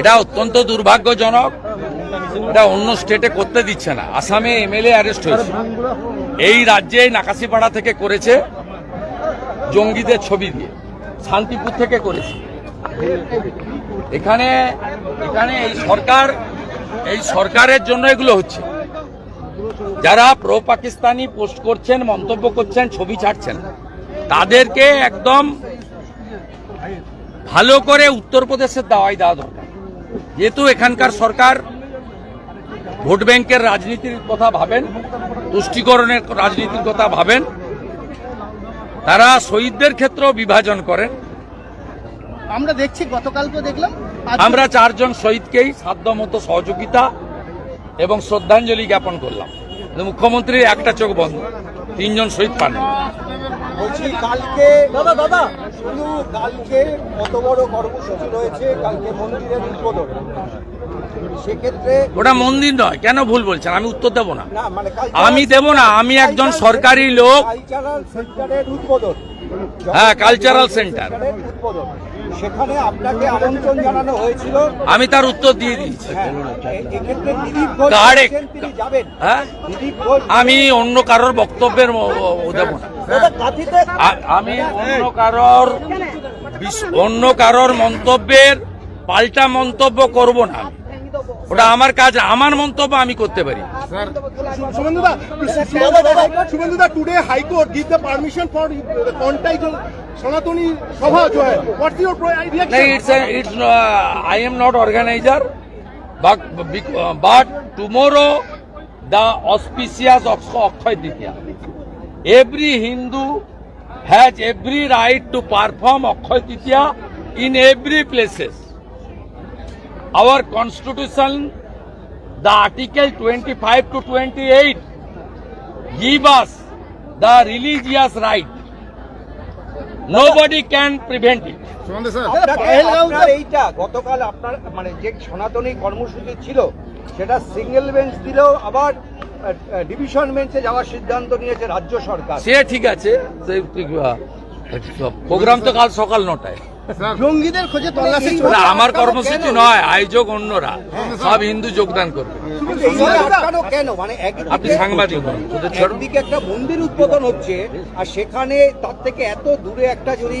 এটা অত্যন্ত দুর্ভাগ্যজনক। এটা অন্য স্টেটে করতে দিচ্ছে না। আসামে এমএলএ অ্যারেস্ট হয়েছে। এই রাজ্যে নাকাশিপাড়া থেকে করেছে জঙ্গিদের ছবি দিয়ে। শান্তিপুর থেকে করেছে। এখানে এখানে এই সরকার, এই সরকারের জন্য এগুলো হচ্ছে। যারা প্রো পাকিস্তানি পোস্ট করছেন, মন্তব্য করছেন, ছবি ছাড়ছেন, তাদেরকে একদম ভালো করে উত্তরপ্রদেশের দাওয়াই দেওয়া দরকার। যেহেতু এখানকার সরকার ভোট ব্যাংকের রাজনীতির কথা ভাবেন তুষ্টিকরণের রাজনীতির কথা ভাবেন তারা শহীদদের ক্ষেত্রেও বিভাজন করেন। আমরা দেখছি গতকালকে দেখলাম আমরা চারজন শহীদকেই সাধ্যমতো সহযোগিতা এবং শ্রদ্ধাঞ্জলি জ্ঞাপন করলাম। মুখ্যমন্ত্রীর একটা চোখ বন্ধ তিনজন শহীদ পান কালকে দাদা দাদা শুধু কালকে কত বড় কর্মসূচি রয়েছে কালকে মন্দিরের উদ্বোধন। সেক্ষেত্রে ওটা মন্দির নয় কেন ভুল বলছেন? আমি উত্তর দেবো না। মানে আমি দেবো না আমি একজন সরকারি লোক। হ্যাঁ, কালচারাল সেন্টার উদ্বোধন। সেখানে আপনাকে আমন্ত্রণ জানানো হয়েছিল। আমি তার উত্তর দিয়ে দিয়েছি হ্যাঁ হ্যাঁ? আমি অন্য কারোর বক্তব্যের দেব না। আ- আমি অন্য কারোর অন্য কারোর মন্তব্যের পাল্টা মন্তব্য করব না ওটা আমার কাজ আমার মন্তব্য আমি করতে পারি শুভেন্দুদা today high court give the permission for contact Sanatani Sabha Joy what's your reaction it's it's I am not organizer but, but tomorrow the auspicious of Akshaya Ditya. Every Hindu has every right to perform Akshaya Ditya in every places. Our constitution the article 25 to 28 give us the religious right. Nobody can prevent it. আপনার এইটা গতকাল আপনার মানে যে সনাতনী কর্মসূচি ছিল সেটা সিঙ্গেল বেঞ্চ দিলেও আবার ডিভিশন বেঞ্চে যাওয়ার সিদ্ধান্ত নিয়েছে রাজ্য সরকার। সে ঠিক আছে প্রোগ্রাম তো কাল সকাল নটায়। জঙ্গিদের খোঁজে তল্লাশি আমার কর্মসূচি নয় আয়োজক অন্যরা। সব হিন্দু যোগদান করবে। মানে আপনি সাংবাদিক একটা মন্দির উদ্বোধন হচ্ছে আর সেখানে তার থেকে এত দূরে একটা যদি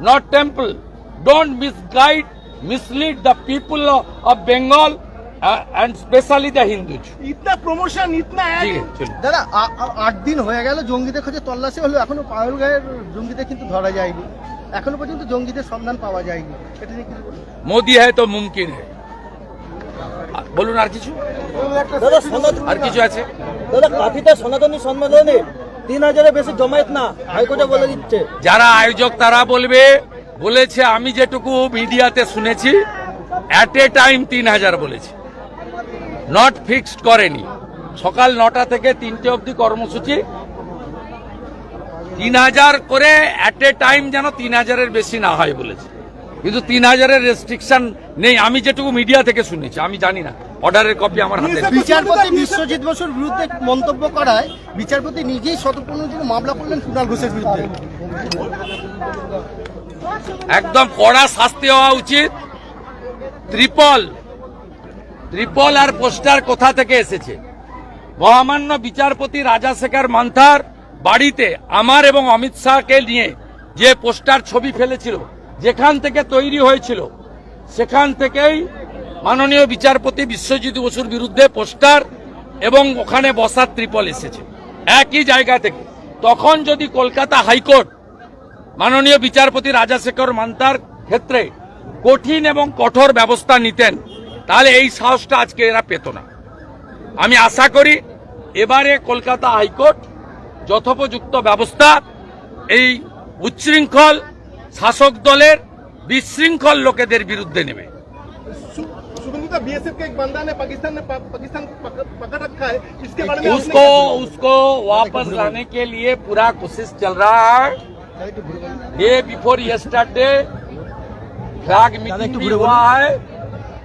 not temple. Don't misguide, mislead the people of Bengal and specially the Hindu Itna promotion ইতনা দাদা আট দিন হয়ে গেল জঙ্গিদের খোঁজে তল্লাশি হলো এখনও পায়ল গায়ের জঙ্গিদের কিন্তু ধরা যায়নি। এখনও পর্যন্ত জঙ্গিদের সন্ধান পাওয়া যায়নি। এটা নিয়ে কিছু মোদি হ্যায় তো মুমকিন হ্যায়। বলুন আর কিছু? আর কিছু আছে? দাদা কাফিটা সনাতনী সম্মেলনে তিন হাজারের বেশি জমায়েত না, হাইকোর্টে বলে দিচ্ছে। যারা আয়োজক তারা বলবে, বলেছে, আমি যেটুকু মিডিয়াতে শুনেছি অ্যাট এ টাইম তিন হাজার বলেছে। নট ফিক্সড করেনি। সকাল নটা থেকে তিনটে অবধি কর্মসূচি। তিন হাজার করে অ্যাট এ টাইম যেন তিন হাজারের বেশি না হয় বলেছে। কিন্তু তিন হাজারের রেস্ট্রিকশন নেই, আমি যেটুকু মিডিয়া থেকে শুনেছি, আমি জানি না। অর্ডারের কপি আমার হাতে বিচারপতি বিশ্বজিৎ বসুর বিরুদ্ধে মন্তব্য করায় বিচারপতি নিজেই শতপূর্ণ মামলা করলেন কুণাল ঘোষের বিরুদ্ধে। একদম কড়া শাস্তি হওয়া উচিত। ত্রিপল ত্রিপল আর পোস্টার কোথা থেকে এসেছে? মহামান্য বিচারপতি রাজা রাজাশেখর মান্থার বাড়িতে আমার এবং অমিত শাহকে নিয়ে যে পোস্টার ছবি ফেলেছিল যেখান থেকে তৈরি হয়েছিল সেখান থেকেই মাননীয় বিচারপতি বিশ্বজিৎ বসুর বিরুদ্ধে পোস্টার এবং ওখানে বসার ত্রিপল এসেছে। একই জায়গা থেকে। তখন যদি কলকাতা হাইকোর্ট মাননীয় বিচারপতি রাজাশেখর মান্তার ক্ষেত্রে কঠিন এবং কঠোর ব্যবস্থা নিতেন, তাহলে এই সাহসটা আজকে এরা পেত না। আমি আশা করি এবারে কলকাতা হাইকোর্ট যথোপযুক্ত ব্যবস্থা, এই উচ্ছৃঙ্খল শাসক দলের বিশৃঙ্খল লোকেদের বিরুদ্ধে सु- शुभेंदु बीएसएफ का एक बंदा ने पाकिस्तान ने पा, पाकिस्तान पकड़ पकड़ रखा है। इसके बारे में उसको उसको वापस लाने के लिए पूरा कोशिश चल रहा है। Day before yesterday flag meeting भी हुआ है।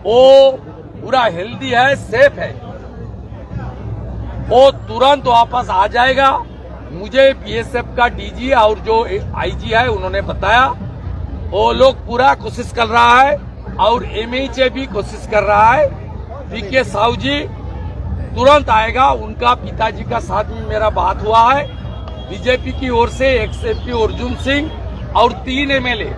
वो पूरा हेल्दी है सेफ़ है। वो तुरंत वापस आ जाएगा। मुझे बीएसएफ का डीजी और जो आईजी है उन्होंने बताया। वो लोग पूरा कोशिश कर रहा है। और एम भी कोशिश कर रहा है। पीके साहू जी, तुरंत आएगा। उनका पिताजी का साथ में मेरा बात हुआ है। बीजेपी की ओर से एक्स एमपी अर्जुन सिंह और तीन एमएलए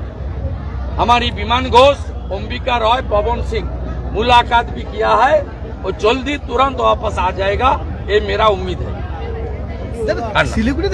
हमारी विमान घोष, अंबिका रॉय, पवन सिंह, मुलाकात भी किया है और जल्दी तुरंत वापस आ जाएगा, ये मेरा उम्मीद है। सिलीगुड़ी